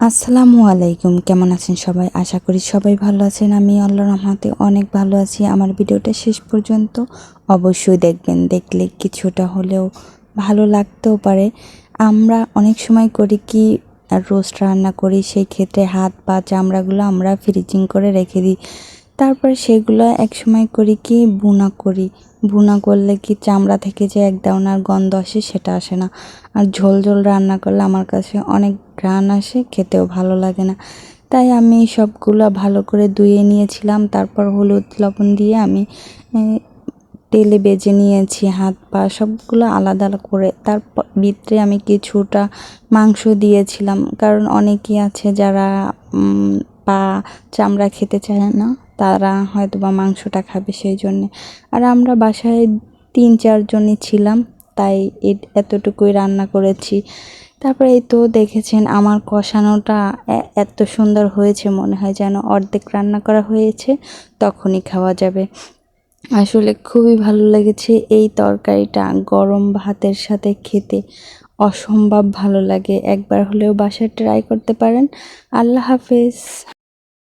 আসসালামু আলাইকুম। কেমন আছেন সবাই? আশা করি সবাই ভালো আছেন। আমি আল্লাহ রহমাতে অনেক ভালো আছি। আমার ভিডিওটা শেষ পর্যন্ত অবশ্যই দেখবেন। দেখলে কিছুটা হলেও ভালো লাগতেও পারে। আমরা অনেক সময় করি কি, রোস্ট রান্না করি, সেই ক্ষেত্রে হাত পা চামড়াগুলো আমরা ফ্রিজিং করে রেখে দিই। তারপর সেগুলো এক সময় করি কি বুনা করি। বুনা করলে কি চামড়া থেকে যে এক দাওনার গন্ধ আসে সেটা আসে না। আর ঝোল ঝোল রান্না করলে আমার কাছে অনেক ঘ্রাণ আসে, খেতেও ভালো লাগে না। তাই আমি সবগুলো ভালো করে ধুয়ে নিয়েছিলাম, তারপর হলুদ লবণ দিয়ে আমি তেলে বেজে নিয়েছি, হাত পা সবগুলো আলাদা করে। তারপর ভিতরে আমি কিছুটা মাংস দিয়েছিলাম, কারণ অনেকেই আছে যারা পা চামড়া খেতে চায় না। তারা হয়তো বা মাংসটা খাবে সেই জন্যে। আর আমরা বাসায় তিন চারজনই ছিলাম, তাই এতটুকুই রান্না করেছি। তারপরে এই তো দেখেছেন আমার কষানোটা এত সুন্দর হয়েছে, মনে হয় যেন অর্ধেক রান্না করা হয়েছে, তখনই খাওয়া যাবে। আসলে খুবই ভালো লেগেছে এই তরকারিটা গরম ভাতের সাথে খেতে। অসম্ভব ভালো লাগে, একবার হলেও বাসায় ট্রাই করতে পারেন। আল্লাহ হাফেজ।